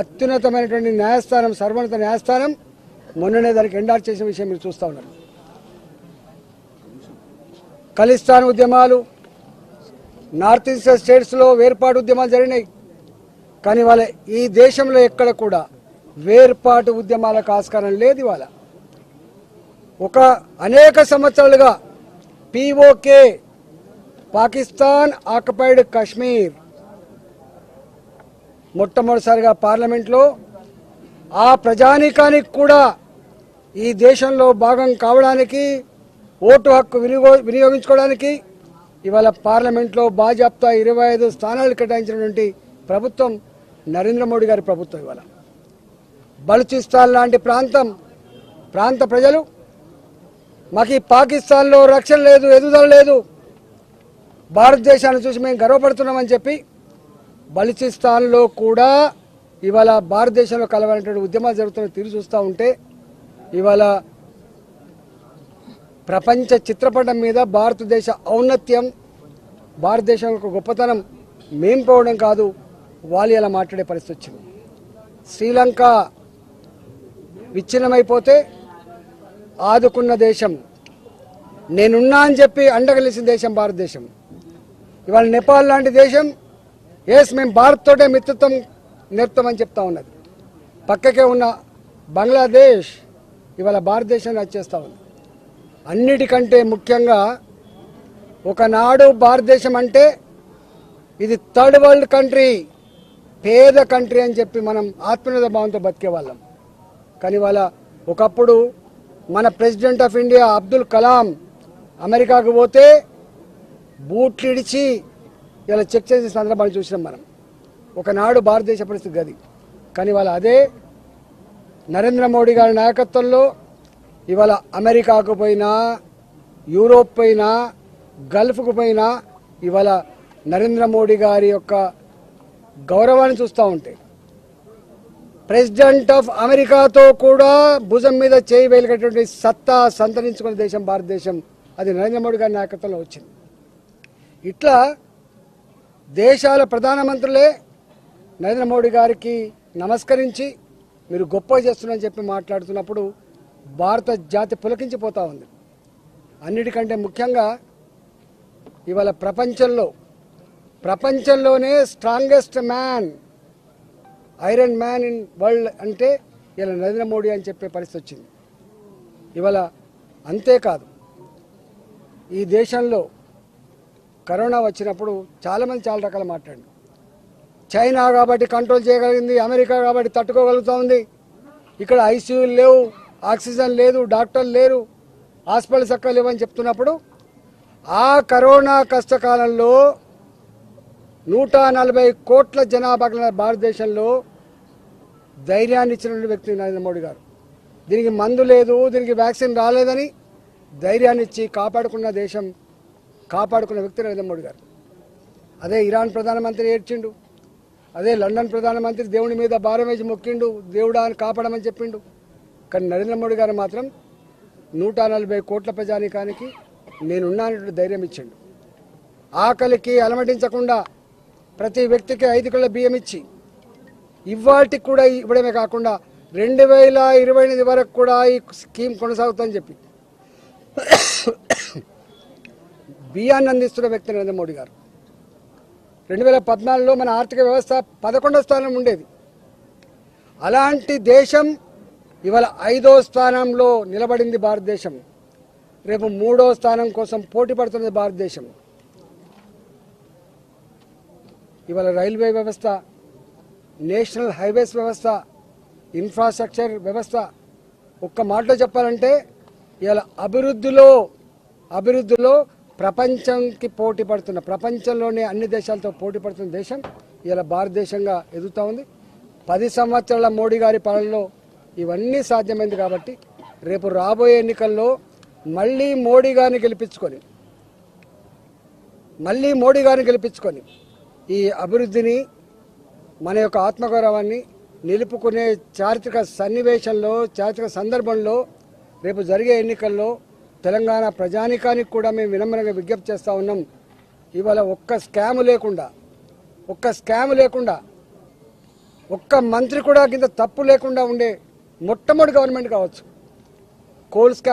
అత్యున్నతమైనటువంటి న్యాయస్థానం సర్వోన్నత న్యాయస్థానం మొన్ననే దానికి ఎండార్ చేసిన విషయం మీరు చూస్తూ ఉన్నారు. ఖలిస్తాన్ ఉద్యమాలు నార్త్ ఈస్ట్ స్టేట్స్లో వేర్పాటు ఉద్యమాలు జరిగినాయి. కానీ వాళ్ళ ఈ దేశంలో ఎక్కడ కూడా వేర్పాటు ఉద్యమాలకు ఆస్కారం లేదు ఇవాళ. ఒక అనేక సంవత్సరాలుగా పిఓకే పాకిస్తాన్ ఆక్యుపైడ్ కాశ్మీర్ మొట్టమొదటిసారిగా పార్లమెంట్లో ఆ ప్రజానీకానికి కూడా ఈ దేశంలో భాగం కావడానికి ఓటు హక్కు వినియోగ వినియోగించుకోవడానికి ఇవాళ పార్లమెంట్లో బాజాప్తా ఇరవై ఐదు స్థానాలు కేటాయించినటువంటి ప్రభుత్వం నరేంద్ర మోడీ గారి ప్రభుత్వం ఇవాళ. బలుచిస్తాన్ లాంటి ప్రాంతం ప్రాంత ప్రజలు మాకు ఈ పాకిస్తాన్లో రక్షణ లేదు ఎదుగుదల లేదు భారతదేశాన్ని చూసి మేము గర్వపడుతున్నామని చెప్పి బలిచిస్తాన్లో కూడా ఇవాళ భారతదేశంలో కలవాలంటే ఉద్యమాలు జరుగుతున్న తీరు చూస్తూ ఉంటే ఇవాళ ప్రపంచ చిత్రపటం మీద భారతదేశ ఔన్నత్యం భారతదేశం యొక్క గొప్పతనం మేం పోవడం కాదు వాళ్ళు ఇలా మాట్లాడే పరిస్థితి వచ్చింది. శ్రీలంక విచ్ఛిన్నమైపోతే ఆదుకున్న దేశం నేనున్నా అని చెప్పి అండగలిసిన దేశం భారతదేశం. ఇవాళ నేపాల్ లాంటి దేశం ఎస్ మేము భారత్తోటే మిత్రత్వం నేర్పుతామని చెప్తా ఉన్నది. పక్కకే ఉన్న బంగ్లాదేశ్ ఇవాళ భారతదేశాన్ని వచ్చేస్తూ ఉంది. అన్నిటికంటే ముఖ్యంగా ఒకనాడు భారతదేశం అంటే ఇది థర్డ్ వరల్డ్ కంట్రీ పేద కంట్రీ అని చెప్పి మనం ఆత్మీయత భావంతో బతికే వాళ్ళం. కానీ వాళ్ళ ఒకప్పుడు మన president of India Abdul Kalam అమెరికాకు పోతే బూట్లు ఇడిచి ఇలా చెక్ చేసే సందర్భాలు చూసినాం మనం. ఒకనాడు భారతదేశ పరిస్థితి గది. కానీ వాళ్ళ అదే నరేంద్ర మోడీ గారి నాయకత్వంలో ఇవాళ అమెరికాకు పోయినా యూరోప్ పోయినా గల్ఫ్కు పోయినా ఇవాళ నరేంద్ర మోడీ గారి యొక్క గౌరవాన్ని చూస్తూ ఉంటే ప్రెసిడెంట్ ఆఫ్ అమెరికాతో కూడా భుజం మీద చేయి వేలికటువంటి సత్తా సంతరించుకున్న దేశం భారతదేశం. అది నరేంద్ర మోడీ గారి నాయకత్వంలో వచ్చింది. ఇట్లా దేశాల ప్రధానమంత్రులే నరేంద్ర మోడీ గారికి నమస్కరించి మీరు గొప్ప చేస్తున్నారని చెప్పి మాట్లాడుతున్నప్పుడు భారత జాతి పులకించిపోతూ ఉంది. అన్నిటికంటే ముఖ్యంగా ఇవాళ ప్రపంచంలో ప్రపంచంలోనే strongest man iron man in world అంటే ఇలా నరేంద్ర మోడీ అని చెప్పే పరిస్థితి వచ్చింది. ఇవాళ అంతేకాదు. ఈ దేశంలో కరోనా వచ్చినప్పుడు చాలామంది చాలా రకాల మాట్లాడి చైనా కాబట్టి కంట్రోల్ చేయగలిగింది అమెరికా కాబట్టి తట్టుకోగలుగుతూ ఉంది. ఇక్కడ ఐసీయూలు లేవు ఆక్సిజన్ లేదు డాక్టర్లు లేరు హాస్పిటల్ చక్కగా లేవని చెప్తున్నప్పుడు ఆ కరోనా కష్టకాలంలో నూట నలభై కోట్ల జనాభా భారతదేశంలో ధైర్యాన్ని ఇచ్చినటువంటి వ్యక్తి నరేంద్ర మోడీ గారు. దీనికి మందు లేదు దీనికి వ్యాక్సిన్ రాలేదని ధైర్యాన్ని ఇచ్చి కాపాడుకున్న దేశం కాపాడుకున్న వ్యక్తి నరేంద్ర మోడీ గారు. అదే ఇరాన్ ప్రధానమంత్రి ఏడ్చిండు. అదే లండన్ ప్రధానమంత్రి దేవుని మీద భారం వేసి మొక్కిండు. దేవుడా అని కాపాడమని చెప్పిండు. కానీ నరేంద్ర మోడీ గారు మాత్రం నూట నలభై కోట్ల ప్రజానికానికి నేనున్నానటువంటి ధైర్యం ఇచ్చిండు. ఆకలికి అలమటించకుండా ప్రతి వ్యక్తికి ఐదు కిలో బియ్యం ఇచ్చి ఇవాటికి కూడా ఇవ్వడమే కాకుండా రెండు వేల ఇరవై ఎనిమిది వరకు కూడా ఈ స్కీమ్ కొనసాగుతుందని చెప్పి. బియ్యాన్ని అందిస్తున్న వ్యక్తి నరేంద్ర మోడీ గారు. రెండు వేల పద్నాలుగులో మన ఆర్థిక వ్యవస్థ పదకొండో స్థానం ఉండేది. అలాంటి దేశం ఇవాళ ఐదో స్థానంలో నిలబడింది భారతదేశం. రేపు మూడో స్థానం కోసం పోటీ పడుతున్నది భారతదేశం. ఇవాళ రైల్వే వ్యవస్థ నేషనల్ హైవేస్ వ్యవస్థ ఇన్ఫ్రాస్ట్రక్చర్ వ్యవస్థ. ఒక్క మాటలో చెప్పాలంటే ఇవాళ అభివృద్ధిలో అభివృద్ధిలో ప్రపంచంకి పోటీ పడుతున్న ప్రపంచంలోనే అన్ని దేశాలతో పోటీ పడుతున్న దేశం ఇలా భారతదేశంగా ఎదుగుతూ ఉంది. పది సంవత్సరాల మోడీ గారి పాలనలో ఇవన్నీ సాధ్యమైంది కాబట్టి రేపు రాబోయే ఎన్నికల్లో మళ్ళీ మోడీ గారిని గెలిపించుకొని మళ్ళీ మోడీ గారిని గెలిపించుకొని ఈ అభివృద్ధిని మన యొక్క ఆత్మగౌరవాన్ని నిలుపుకునే చారిత్రక సన్నివేశంలో చారిత్రక సందర్భంలో రేపు జరిగే ఎన్నికల్లో తెలంగాణ ప్రజానికానికి కూడా మేము వినమ్రంగా విజ్ఞప్తి చేస్తూ ఉన్నాం. ఇవాళ ఒక్క స్కామ్ లేకుండా ఒక్క స్కామ్ లేకుండా ఒక్క మంత్రి కూడా కింద తప్పు లేకుండా ఉండే మొట్టమొదటి గవర్నమెంట్ కావచ్చు. Coal scam